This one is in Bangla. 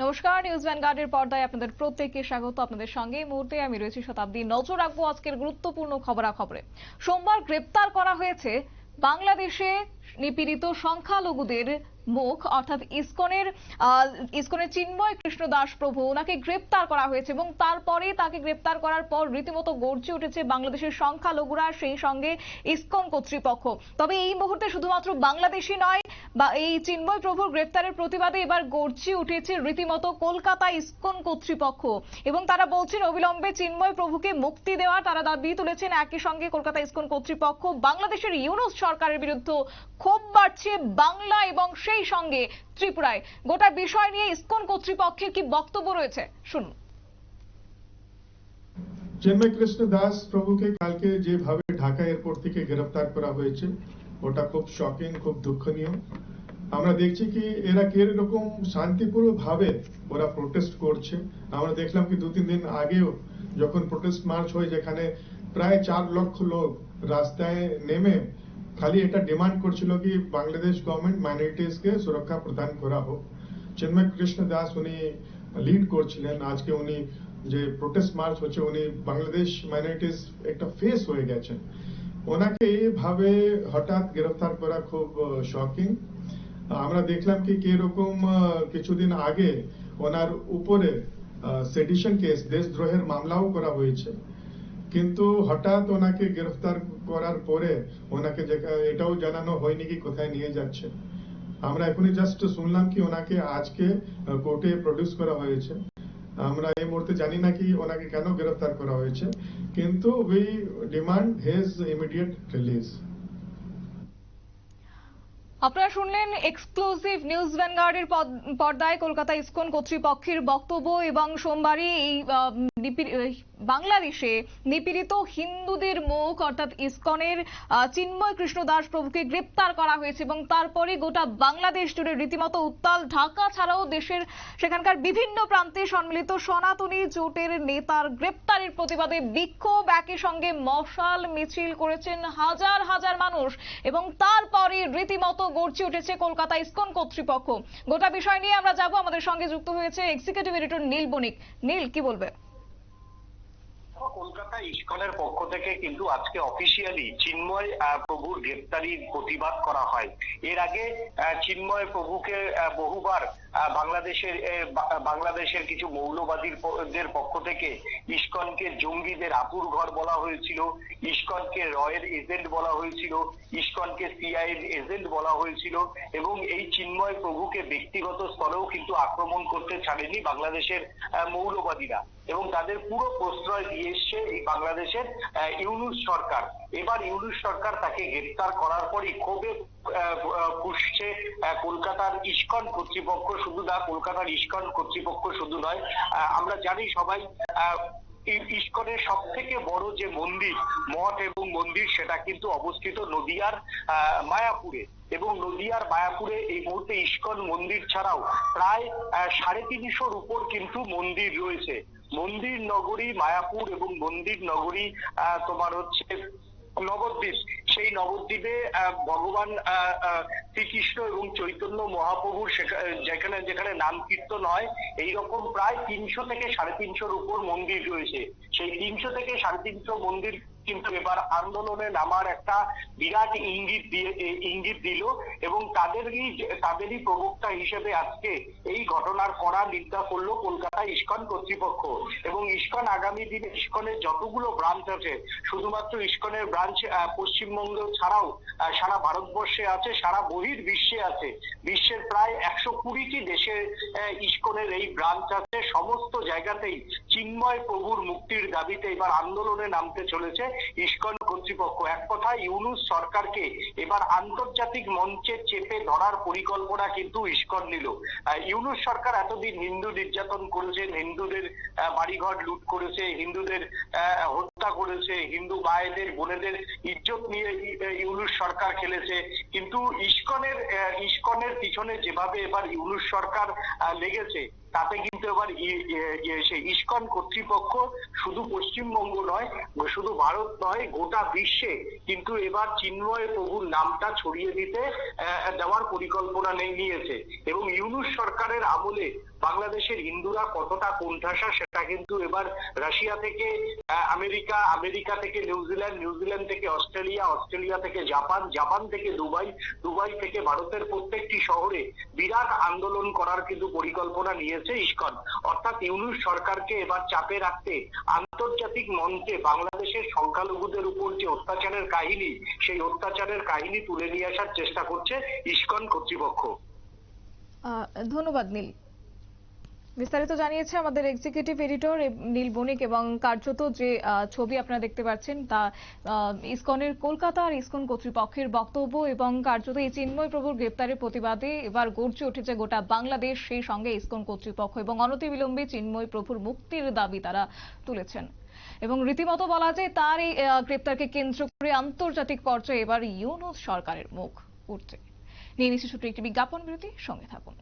নমস্কার নিউজ ভ্যানগার্ডের পর্দায় আপনাদের প্রত্যেককে স্বাগত। আপনাদের সঙ্গে এই মুহূর্তে আমি রয়েছি শতাব্দী নজর রাখব আজকের গুরুত্বপূর্ণ খবরাখবরে। সোমবার গ্রেপ্তার করা হয়েছে বাংলাদেশে নিপীড়িত সংখ্যালঘুদের মুখ, অর্থাৎ ইসকনের ইসকনের চিন্ময় কৃষ্ণ দাস প্রভু, ওনাকে গ্রেপ্তার করা হয়েছে এবং তারপরে তাকে গ্রেপ্তার করার পর রীতিমতো গর্জে উঠেছে বাংলাদেশের সংখ্যালঘুরা সেই সঙ্গে ইসকন কর্তৃপক্ষ। তবে এই মুহূর্তে শুধুমাত্র বাংলাদেশি নয়, বা এই চিন্ময় প্রভুর গ্রেপ্তারের প্রতিবাদে এবার গর্জে উঠেছে রীতিমতো কলকাতা ইসকন কর্তৃপক্ষ। এবং তারা বলছেন, অবিলম্বে চিন্ময় প্রভুকে মুক্তি দেওয়া তারা দাবি তুলেছেন। একই সঙ্গে কলকাতা ইসকন কর্তৃপক্ষ বাংলাদেশের ইউনুস সরকারের বিরুদ্ধে ক্ষোভ বাড়ছে বাংলা এবং সেই সঙ্গে ত্রিপুরায়। গোটা বিষয় নিয়ে ইসকন কর্তৃপক্ষের কি বক্তব্য রয়েছে? শুনুন। চিন্ময় কৃষ্ণ দাস প্রভুকে কালকে যেভাবে ঢাকা এয়ারপোর্ট থেকে গ্রেফতার করা হয়েছে, ওটা খুব শকিং খুব দুঃখনীয়। আমরা দেখছি কি এরা কীরকম শান্তিপূর্ণ ভাবে ওরা প্রোটেস্ট করছে। আমরা দেখলাম কি দু তিন দিন আগেও যখন প্রোটেস্ট মার্চ হয়, যেখানে প্রায় চার লক্ষ লোক রাস্তায় নেমে খালি এটা ডিমান্ড করছিল কি বাংলাদেশ গভর্নমেন্ট মাইনরিটিস কে সুরক্ষা প্রদান করা হোক। চিন্ময় কৃষ্ণ দাস উনি লিড করছিলেন। আজকে উনি যে প্রোটেস্ট মার্চ হচ্ছে, উনি বাংলাদেশ মাইনরিটিস একটা ফেস হয়ে গেছেন। ওনাকে এইভাবে হঠাৎ গ্রেফতার করা খুব শকিং আমরা দেখলাম কি কীরকম কিছুদিন আগে ওনার উপরে সেডিশন কেস দেশদ্রোহের মামলাও করা হয়েছে। কিন্তু হঠাৎ ওনাকে গ্রেফতার করার পরে ওনাকে এটাও জানানো হয়নি কি কোথায় নিয়ে যাচ্ছে। আমরা এখনই জাস্ট শুনলাম কি ওনাকে আজকে কোর্টে প্রডিউস করা হয়েছে। আমরা এই মুহূর্তে জানি না কি ওনাকে কেন গ্রেফতার করা হয়েছে। কিন্তু we demand his immediate release আপনারা শুনলেন এক্সক্লুসিভ নিউজ ভ্যানগার্ডের পর্দায় কলকাতা ইসকন কর্তৃপক্ষের বক্তব্য এবং সোমবারই এই বাংলাদেশে নিপীড়িত হিন্দুদের মুখ অর্থাৎ ইসকনের চিন্ময় কৃষ্ণ দাস প্রভুকে গ্রেপ্তার করা হয়েছে এবং তারপরে গোটা বাংলাদেশ জুড়ে রীতিমতো উত্তাল ঢাকা ছাড়াও দেশের সেখানকার বিভিন্ন প্রান্তে সম্মিলিত সনাতনী জোটের নেতার গ্রেপ্তারের প্রতিবাদে বিক্ষোভ একই সঙ্গে মশাল মিছিল করেছেন হাজার হাজার মানুষ এবং তারপরে রীতিমতো গর্জে উঠেছে কলকাতা ইসকন কর্তৃপক্ষ। গোটা বিষয় নিয়ে আমরা যাব। আমাদের সঙ্গে যুক্ত হয়েছে এক্সিকিউটিভ এডিটর নীল বণিক। নীল, কি বলবে? কলকাতা ইস্কনের পক্ষ থেকে কিন্তু আজকে অফিসিয়ালি চিন্ময় প্রভুর গ্রেপ্তারির প্রতিবাদ করা হয়। এর আগে চিন্ময় প্রভুকে বহুবার বাংলাদেশের বাংলাদেশের কিছু মৌলবাদীর প- দের পক্ষ থেকে ইস্কনকে জঙ্গিদের আপুর ঘর বলা হয়েছিল, ইস্কনকে রয়ের এজেন্ট বলা হয়েছিল, ইস্কনকে সিআইএর এজেন্ট বলা হয়েছিল, এবং এই চিন্ময় প্রভুকে ব্যক্তিগত স্তরেও কিন্তু আক্রমণ করতে ছাড়েনি বাংলাদেশের মৌলবাদীরা। এবং তাদের পুরো প্রশ্রয় দিয়ে এসছে এই বাংলাদেশের ইউনুস সরকার। এবার ইউনুস সরকার তাকে গ্রেপ্তার করার পরই ক্ষোভে পুষছে কলকাতার ইস্কন কর্তৃপক্ষ শুধু না, কলকাতার ইস্কন কর্তৃপক্ষ শুধু নয় আমরা জানি সবাই ইস্কনের সব থেকে বড় যে মন্দির, মঠ এবং মন্দির, সেটা কিন্তু অবস্থিত নদিয়ার মায়াপুরে। এবং নদিয়ার মায়াপুরে এই মুহূর্তে ইস্কন মন্দির ছাড়াও প্রায় সাড়ে তিনশোর উপর কিন্তু মন্দির রয়েছে। মন্দির নগরী, মায়াপুর এবং মন্দির নগরী তোমার হচ্ছে নবদ্বীপ। সেই নবদ্বীপে ভগবান শ্রীকৃষ্ণ এবং চৈতন্য মহাপ্রভুর যেখানে যেখানে নাম কীর্তন হয়, এইরকম প্রায় তিনশো থেকে সাড়ে তিনশোর উপর মন্দির রয়েছে। সেই তিনশো থেকে সাড়ে তিনশো মন্দির কিন্তু এবার আন্দোলনে নামার একটা বিরাট ইঙ্গিত দিয়ে ইঙ্গিত দিল এবং তাদেরই তাদেরই প্রবক্তা হিসেবে আজকে এই ঘটনার কড়া নিন্দা করল কলকাতা ইস্কন কর্তৃপক্ষ। এবং ইস্কন আগামী দিনে, ইস্কনের যতগুলো ব্রাঞ্চ আছে, শুধুমাত্র ইস্কনের ব্রাঞ্চ পশ্চিমবঙ্গ ছাড়াও সারা ভারতবর্ষে আছে, সারা বহির বিশ্বে আছে। বিশ্বের প্রায় একশো কুড়িটি দেশে ইস্কনের এই ব্রাঞ্চ আছে। সমস্ত জায়গাতেই চিন্ময় প্রভুর মুক্তির দাবিতে এবার আন্দোলনে নামতে চলেছে। ইস্কন কর্তৃপক্ষ। এক কথায়, ইউনুস সরকারকে এবার আন্তর্জাতিক মঞ্চে চেপে ধরার পরিকল্পনা কিন্তু ইস্কন নিল। ইউনুস সরকার এতদিন হিন্দু নির্যাতন করেছেন, হিন্দুদের বাড়িঘর লুট করেছে, হিন্দুদের হত্যা করেছে, হিন্দু ভাইদের, বোনেদের ইজ্জত নিয়ে ইউনুস সরকার খেলেছে। কিন্তু ইস্কনের ইস্কনের পিছনে যেভাবে এবার ইউনুস সরকার লেগেছে তাতে কিন্তু এবার ইস্কন কর্তৃপক্ষ শুধু পশ্চিমবঙ্গ নয়, শুধু ভারত নয়, গোটা বিশ্বে কিন্তু এবার চিন্ময় প্রভুর নামটা ছড়িয়ে দিতে দেওয়ার পরিকল্পনা নিয়েছে। এবং ইউনুস সরকারের আমলে বাংলাদেশের হিন্দুরা কতটা কোণঠাসা সেটা কিন্তু এবার রাশিয়া থেকে আমেরিকা আমেরিকা থেকে নিউজিল্যান্ড নিউজিল্যান্ড থেকে অস্ট্রেলিয়া অস্ট্রেলিয়া থেকে জাপান জাপান থেকে দুবাই দুবাই থেকে ভারতের প্রত্যেকটি শহরে বিরাট আন্দোলন করার কিন্তু পরিকল্পনা নিয়েছে ইস্কন অর্থাৎ ইউনুস সরকারকে এবার চাপে রাখতে আন্তর্জাতিক মঞ্চে বাংলাদেশের সংখ্যালঘুদের উপর যে অত্যাচারের কাহিনী, সেই অত্যাচারের কাহিনী তুলে নিয়ে আসার চেষ্টা করছে ইস্কন কর্তৃপক্ষ। ধন্যবাদ নীল। বিস্তারিত জানিয়েছে আমাদের এক্সিকিউটিভ এডিটর নীল বণিক এবং কার্যত যে ছবি আপনারা দেখতে পাচ্ছেন তা ইসকনের কলকাতা আর ইসকন কর্তৃপক্ষের বক্তব্য এবং কার্যত এই চিন্ময় প্রভুর গ্রেপ্তারের প্রতিবাদে এবার গর্জে উঠেছে গোটা বাংলাদেশ, সেই সঙ্গে ইসকন কর্তৃপক্ষ এবং অনতিবিলম্বে চিন্ময় প্রভুর মুক্তির দাবি তারা তুলেছেন। এবং রীতিমতো বলা যায় তার এই গ্রেপ্তারকে কেন্দ্র করে আন্তর্জাতিক পর্যায়ে এবার ইউনুস সরকারের মুখ উঠছে। নিয়ে নিচ্ছে ছোট্ট একটি বিজ্ঞাপন বিরতি, সঙ্গে থাকুন।